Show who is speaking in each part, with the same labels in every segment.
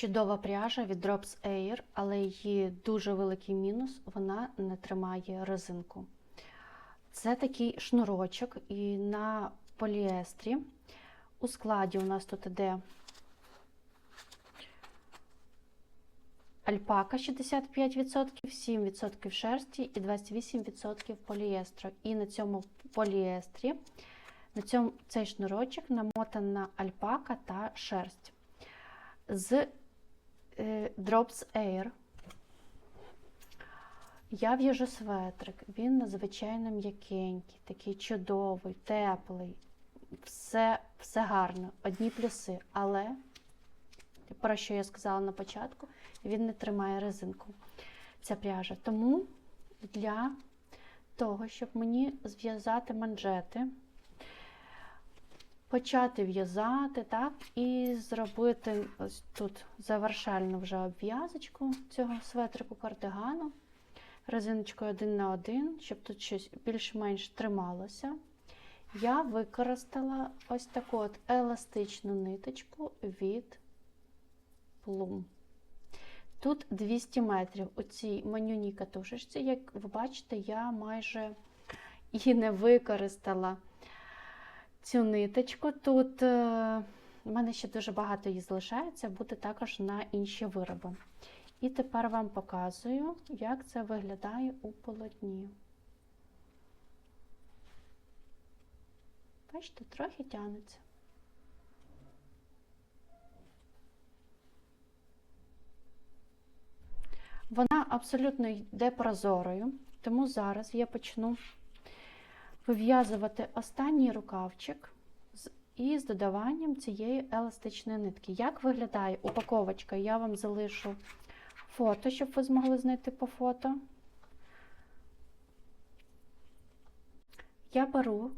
Speaker 1: Чудова пряжа від Drops Air, але її дуже великий мінус вона не тримає резинку. Це такий шнурочок, і на поліестрі у складі у нас тут іде альпака 65%, 7% шерсті і 28% поліестру. І на цьому поліестрі, на цьому цей шнурочок намотана альпака та шерсть. З Drops Air я в'яжу светрик. Він надзвичайно м'якенький, такий чудовий, теплий. Все, все гарно, одні плюси. Але, про що я сказала на початку, він не тримає резинку. Ця пряжа. Тому для того, щоб мені зв'язати манжети, почати в'язати, так, і зробити ось тут завершальну вже обв'язочку цього светрику кардигану резиночкою один на один, щоб тут щось більш-менш трималося. Я використала ось таку от еластичну ниточку від Plum. Тут 200 метрів у цій манюній катушечці, як ви бачите, я майже і не використала цю ниточку. Тут е, в мене ще дуже багато її залишається, буде також на інші вироби. І тепер вам показую, як це виглядає у полотні. Бачите, трохи тянеться. Вона абсолютно йде прозорою, тому зараз я почну вив'язувати останній рукавчик з- із додаванням цієї еластичної нитки. Як виглядає упаковочка, я вам залишу фото, щоб ви змогли знайти по фото. Я беру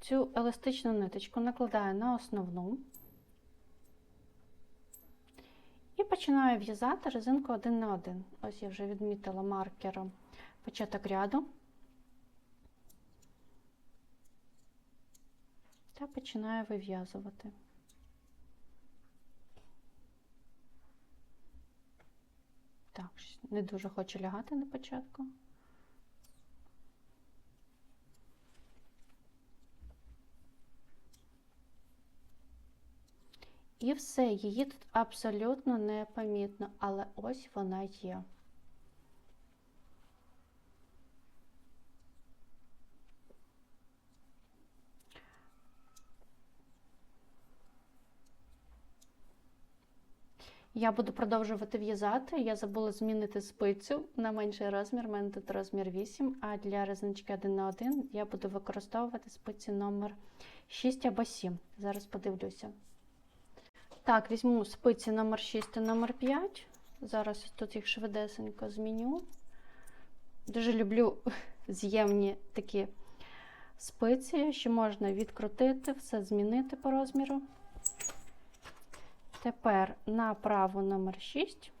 Speaker 1: цю еластичну ниточку, накладаю на основну і починаю в'язати резинку один на один. Ось я вже відмітила маркером початок ряду. Та починаю вив'язувати. Так, не дуже хочу лягати на початку. І все, її тут абсолютно непомітно, але ось вона є. Я буду продовжувати в'язати. Я забула змінити спицю на менший розмір. У мене тут розмір 8, а для резиночки 1 на 1 я буду використовувати спиці номер 6 або 7. Зараз подивлюся. Так, візьму спиці номер 6 та номер 5. Зараз тут їх швидесенько зміню. Дуже люблю з'ємні такі спиці, що можна відкрутити, все змінити по розміру. Тепер на праву номер 6,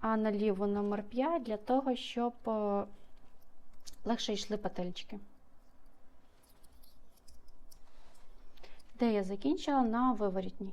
Speaker 1: а на ліву номер 5 для того, щоб е, легше йшли петельчики. Де я закінчила на виворітній.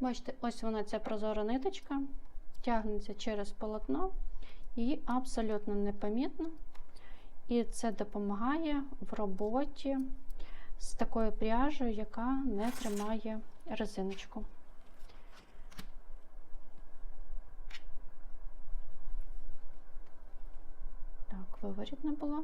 Speaker 1: Бачите, ось вона ця прозора ниточка, тягнеться через полотно, її абсолютно непомітно. І це допомагає в роботі з такою пряжею, яка не тримає резиночку. Так, виворітна була.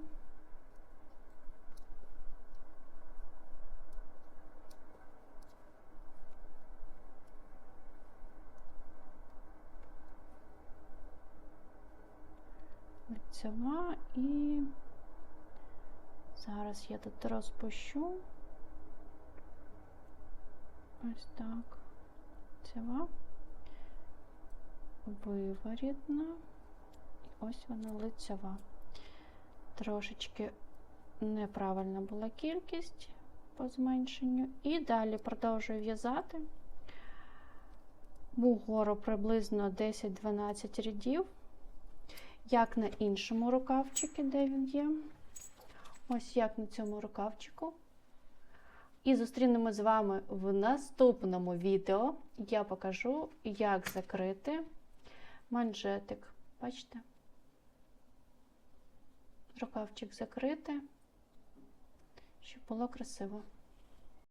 Speaker 1: Лицева і зараз я тут розпущу. Ось так. Лицева. виворітна. Ось вона лицьова. Трошечки неправильна була кількість по зменшенню. І далі продовжую в'язати вгору приблизно 10-12 рядів, як на іншому рукавчику, де він є. Ось як на цьому рукавчику. І зустрінемо з вами в наступному відео. Я покажу, як закрити манжетик. Бачите? Рукавчик закрити, щоб було красиво.